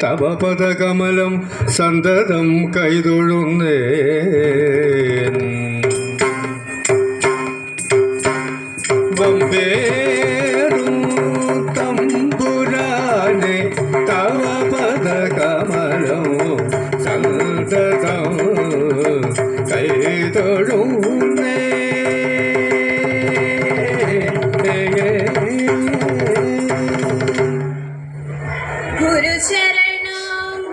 പാദകമലം സന്തതം കൈതൊഴുന്നേ ബമ്പേറും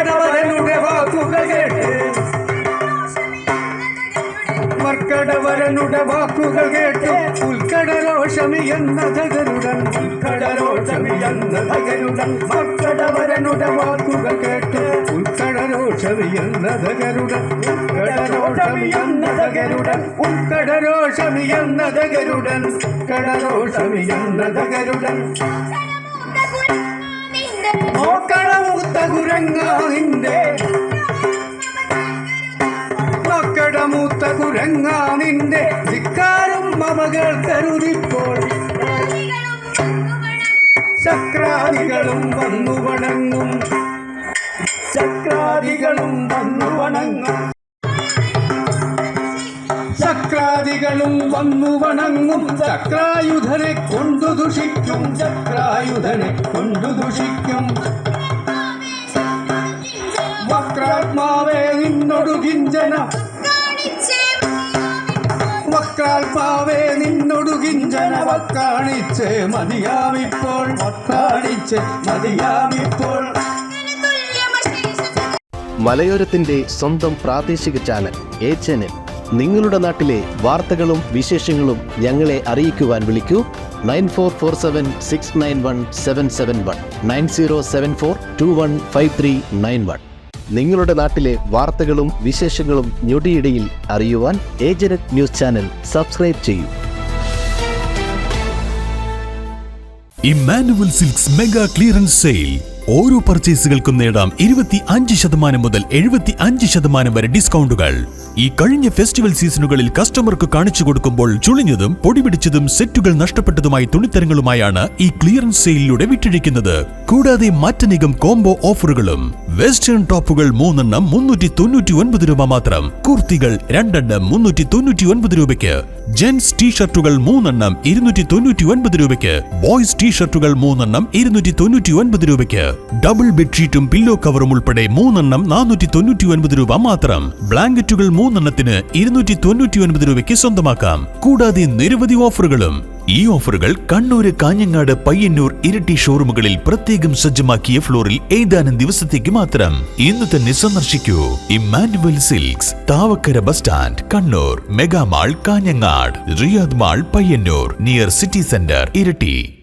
മർക്കടവരനുടെ വാക്കുകൾ കേട്ട്. മർക്കടവരനുടെ ഉൾക്കടരോഷമി എന്ന തകരുടൻ ഉൾക്കടലോഷമി എന്ന തകരുടൻ മർക്കടവരനുടെ വാക്കുകൾ കേട്ട്. ഉൾക്കടലോഷമി എന്ന തകരുടൻ ഉൾക്കടലോഷമി എന്ന തകരുടൻ ഉൾക്കടലോഷമി എന്ന തകരുടൻ കടരോഷമി എന്ന തകരുടൻ നോക്കണമൂത്ത മൂത്ത കുരങ്ങാ നിന്റെ ധിക്കാരം മമകൾ കരുതിപ്പോൾ ചക്രാദികളും വന്നു വണങ്ങും. ചക്രാദികളും വന്നു വണങ്ങും. ചക്രാദികളും വന്നു വണങ്ങും. ചക്രായുധനെ കൊണ്ടു ദുഷിക്കും. ചക്രായുധനെ കൊണ്ടു ദുഷിക്കും. വക്രാത്മാവേ നിന്നൊടു വക്കാൽ പാവേ നിന്നൊടു ഗിഞ്ചന വക്കാണിച്ച് മതിയാമിപ്പോൾ വക്കാണിച്ച് മതിയാമിപ്പോൾ മലയോരത്തിന്റെ സ്വന്തം പ്രാദേശിക ചാനൽ എ ചാനൽ. നിങ്ങളുടെ നാട്ടിലെ വാർത്തകളും വിശേഷങ്ങളും ഞങ്ങളെ അറിയിക്കുവാൻ വിളിക്കൂ. Nine four four seven six nine one seven seven one. Nine zero seven four two one five three nine one. നിങ്ങളുടെ നാട്ടിലെ വാർത്തകളും വിശേഷങ്ങളും ഞൊടിയിടയിൽ അറിയുവാൻ ഏജനറ്റ് ന്യൂസ് ചാനൽ സബ്സ്ക്രൈബ് ചെയ്യൂ. Emmanuel Silks mega clearance sale. ഓരോ പർച്ചേസുകൾക്കും നേടാം ഇരുപത്തി അഞ്ച് ശതമാനം മുതൽ എഴുപത്തി അഞ്ച് ശതമാനം വരെ ഡിസ്കൗണ്ടുകൾ. ഈ കഴിഞ്ഞ ഫെസ്റ്റിവൽ സീസണുകളിൽ കസ്റ്റമർക്ക് കാണിച്ചു കൊടുക്കുമ്പോൾ ചുളിഞ്ഞതും പൊടിപിടിച്ചതും സെറ്റുകൾ നഷ്ടപ്പെട്ടതുമായ തുണിത്തരങ്ങളുമായാണ് ഈ ക്ലിയറൻസ് സെയിലിലൂടെ വിറ്റഴിക്കുന്നത്. കൂടാതെ മറ്റനേകം കോംബോ ഓഫറുകളും. വെസ്റ്റേൺ ടോപ്പുകൾ മൂന്നെണ്ണം മുന്നൂറ്റി തൊണ്ണൂറ്റി ഒൻപത് രൂപ മാത്രം. കുർത്തികൾ രണ്ടെണ്ണം മുന്നൂറ്റി തൊണ്ണൂറ്റി ഒൻപത് രൂപയ്ക്ക്. ജെന്റ്സ് ടീഷർട്ടുകൾ മൂന്നെണ്ണം ഇരുന്നൂറ്റി തൊണ്ണൂറ്റി ഒൻപത് രൂപയ്ക്ക്. ബോയ്സ് ടീഷർട്ടുകൾ മൂന്നെണ്ണം ഇരുന്നൂറ്റി തൊണ്ണൂറ്റി ഒൻപത് രൂപയ്ക്ക്. ഡബിൾ ബെഡ്ഷീറ്റും പില്ലോ കവറും ഉൾപ്പെടെ മൂന്നെണ്ണം നാനൂറ്റി തൊണ്ണൂറ്റി ഒൻപത് രൂപ മാത്രം. ബ്ലാങ്കറ്റുകൾ മൂന്നെണ്ണത്തിന് ഇരുന്നൂറ്റി തൊണ്ണൂറ്റി ഒൻപത് രൂപയ്ക്ക് സ്വന്തമാക്കാം. കൂടാതെ നിരവധി ഓഫറുകളും. ഈ ഓഫറുകൾ കണ്ണൂര് കാഞ്ഞങ്ങാട് പയ്യന്നൂർ ഇരട്ടി ഷോറൂമുകളിൽ പ്രത്യേകം സജ്ജമാക്കിയ ഫ്ലോറിൽ ഏതാനും ദിവസത്തേക്ക് മാത്രം. ഇന്ന് തന്നെ സന്ദർശിക്കൂ. Emmanuel Silks Thavakkara bus stand Kannur mega mall Kanhangad Riyadh mall Payyanur near city centre Iritty.